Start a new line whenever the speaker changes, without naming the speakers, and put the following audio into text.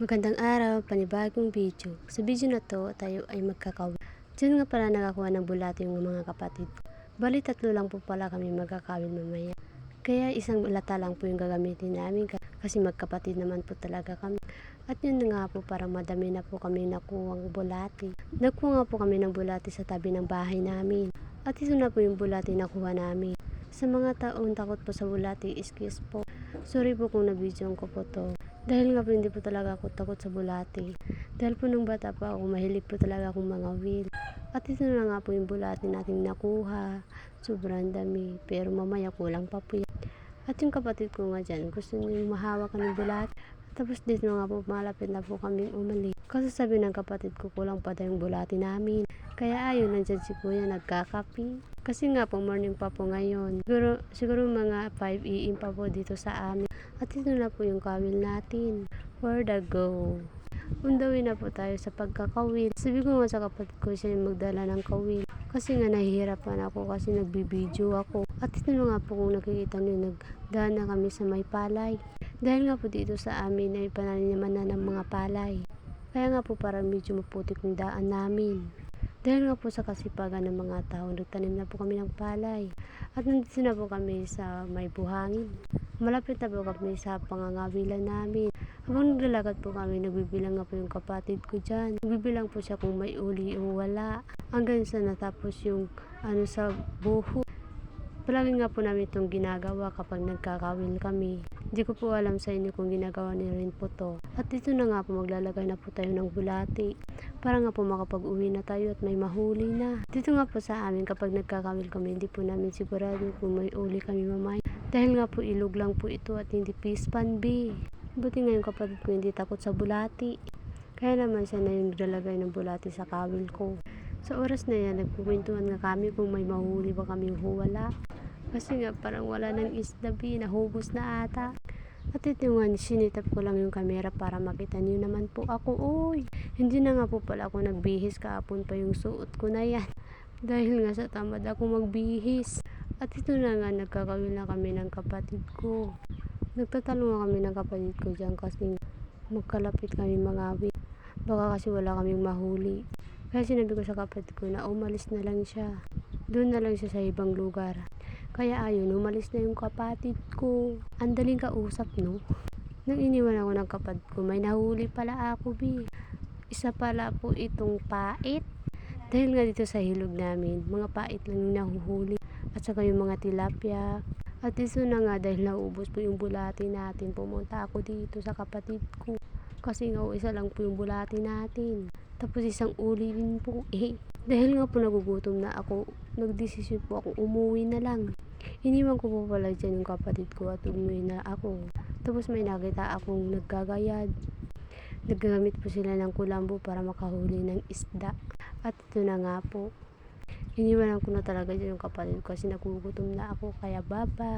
Magandang araw, panibagong video. Sa video na to, tayo ay magkakawin. Diyan nga pala nakakuha ng bulate yung mga kapatid. Bali tatlo lang po pala kami magkakawin mamaya. Kaya isang lata lang po yung gagamitin namin ka- kasi magkapatid naman po talaga kami. At yun nga po parang madami na po kami nakuwang bulate. Nakuha nga po kami ng bulate sa tabi ng bahay namin. At ito na po yung bulate na kuha namin. Sa mga taong takot po sa bulate, excuse po. Sorry po kung nabidyoan ko po to. Dahil nga po hindi po talaga ako takot sa bulate. Dahil po nung bata pa ako, mahilig po talaga akong mga wheel. At ito na nga po yung bulate natin nakuha. Sobrang dami. Pero mamaya kulang pa po yan. At yung kapatid ko nga dyan, gusto niya mahawak ng bulate. Tapos dito nga po, malapit na po kaming umali. Kasi sabi ng kapatid ko, kulang pa daw yung bulate namin. Kaya ayun, nandyan si kuya nagkakapi. Kasi nga po, morning pa po ngayon. Siguro, siguro mga 5 am pa po dito sa amin. At ito na po yung kawil natin. Where the go? Undawin na po tayo sa pagkakawil. Sabi ko nga sa kapatid ko siya yung magdala ng kawil. Kasi nga nahihirapan ako kasi nagbibideo ako. At ito na nga po kung nakikita nyo, nagdaan na kami sa may palay. Dahil nga po dito sa amin ay pananiman na ng mga palay. Kaya nga po parang medyo maputik yung daan namin. Dahil nga po sa kasipagan ng mga tao, nagtanim na po kami ng palay. At nandito na po kami sa may buhangin. Malapit na po kami sa pangangawilan namin. Habang naglalakad po kami, nagbibilang nga po yung kapatid ko dyan. Nagbibilang po siya kung may uli o wala. Hanggang sa natapos yung ano sa buho. Palagi nga po namin itong ginagawa kapag nagkakawil kami. Hindi ko po alam sa inyo kung ginagawa niyo rin po to. At dito na nga po maglalagay na po tayo ng bulati. Para nga po makapag-uwi na tayo at may mahuli na. Dito nga po sa amin kapag nagkakawil kami, hindi po namin sigurado kung may uli kami mamay. Dahil nga po ilog lang po ito at hindi pispan B. Buti nga yung kapatid ko hindi takot sa bulati. Kaya naman siya na yung naglalagay ng bulati sa kawil ko. Sa oras na yan, nagpupintuan nga kami kung may mahuli ba kaming huwala. Kasi nga parang wala ng isda B, nahubos na ata. At ito nga, sinitap ko lang yung camera para makita niyo naman po ako. Uy, hindi na nga po pala ako nagbihis kahapon pa yung suot ko na yan. Dahil nga sa tamad ako magbihis. At ito na nga, nagkakawil na kami ng kapatid ko. Nagtatalo kami ng kapatid ko dyan kasi magkalapit kami mga Baka kasi wala kaming mahuli. Kaya sinabi ko sa kapatid ko na umalis na lang siya. Doon na lang siya sa ibang lugar. Kaya ayun, umalis na yung kapatid ko. Ang daling kausap, no? Nang iniwan ako ng kapatid ko, may nahuli pala ako, bi. Isa pala po itong pait. Dahil nga dito sa hilog namin, mga pait lang yung nahuhuli. At saka yung mga tilapia. At ito na nga, dahil naubos po yung bulati natin, pumunta ako dito sa kapatid ko. Kasi nga, isa lang po yung bulati natin. Tapos isang uli din po eh. Dahil nga po nagugutom na ako, nagdesisyon po ako umuwi na lang. Iniwan ko po pala dyan yung kapatid ko at umuwi na ako. Tapos may nakita akong naggagayad. Naggamit po sila ng kulambo para makahuli ng isda. At ito na nga po. Iniwanan ko na talaga dyan yung kapatid ko kasi nagugutom na ako. Kaya baba.